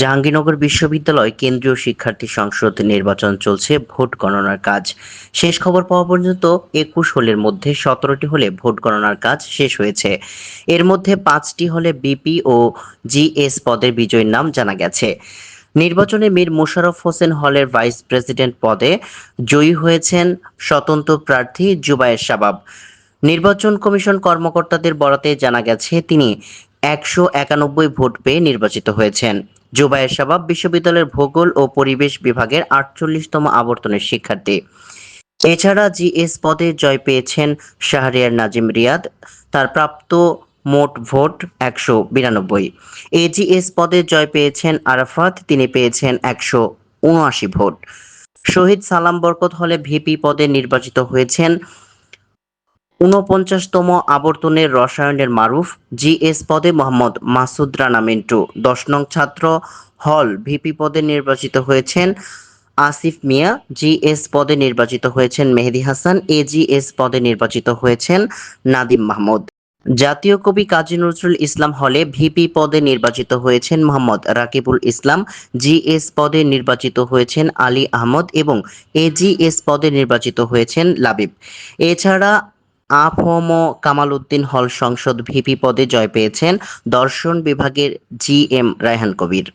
জাহাঙ্গীরনগর বিশ্ববিদ্যালয় কেন্দ্রীয় শিক্ষার্থী সংসদ নির্বাচন চলছে, ভোট গণনার কাজ শেষ খবর পাওয়া পর্যন্ত একুশ হলের মধ্যে সতেরোটি হলে ভোট গণনার কাজ শেষ হয়েছে। এর মধ্যে পাঁচটি হলে বিপি ও জিএস পদের বিজয়ীর নাম জানা গেছে। নির্বাচনে মীর মোশাররফ হোসেন হলের ভাইস প্রেসিডেন্ট পদে জয়ী হয়েছেন স্বতন্ত্র প্রার্থী জুবায়ের শাবাব। নির্বাচন কমিশন কর্মকর্তাদের বরাতে জানা গেছে, তিনি একশো একানব্বই ভোট পেয়ে নির্বাচিত হয়েছেন। জুবায়ের শাবাব বিশ্ববিদ্যালয়ের ভূগোল ও পরিবেশ বিভাগের আটচল্লিশতম আবর্তনের শিক্ষার্থী। এছাড়া জিএস পদে জয় পেয়েছেন শাহরিয়ার নাজিম রিয়াদ। তার প্রাপ্ত মোট ভোট একশো বিরানব্বই। এজিএস পদে জয় পেয়েছেন আরাফাত, তিনি পেয়েছেন একশো উনআশি ভোট। শহীদ সালাম বরকত হলে ভিপি পদে নির্বাচিত হয়েছেন ঊনপঞ্চাশতম আবর্তনের রসায়নের মারুফ জিএস পদে মোহাম্মদ মাসুদ রানা মিন্টু। দশ নং ছাত্র হল ভিপি পদে নির্বাচিত হয়েছেন আসিফ মিয়া জিএস পদে নির্বাচিত হয়েছেন মেহেদি হাসান এজিএস পদে নির্বাচিত হয়েছেন নাদিম মাহমুদ। জাতীয় কবি কাজী নজরুল ইসলাম হলে ভিপি পদে নির্বাচিত হয়েছেন মোহাম্মদ রাকিবুল ইসলাম জিএস পদে নির্বাচিত হয়েছেন আলী আহমদ এবং এজিএস পদে নির্বাচিত হয়েছেন লাবিব। এছাড়া আফম কামাল উদ্দিন হল সংসদ ভিপি পদে জয় পেয়েছেন দর্শন বিভাগের জি এম রায়হান কবির।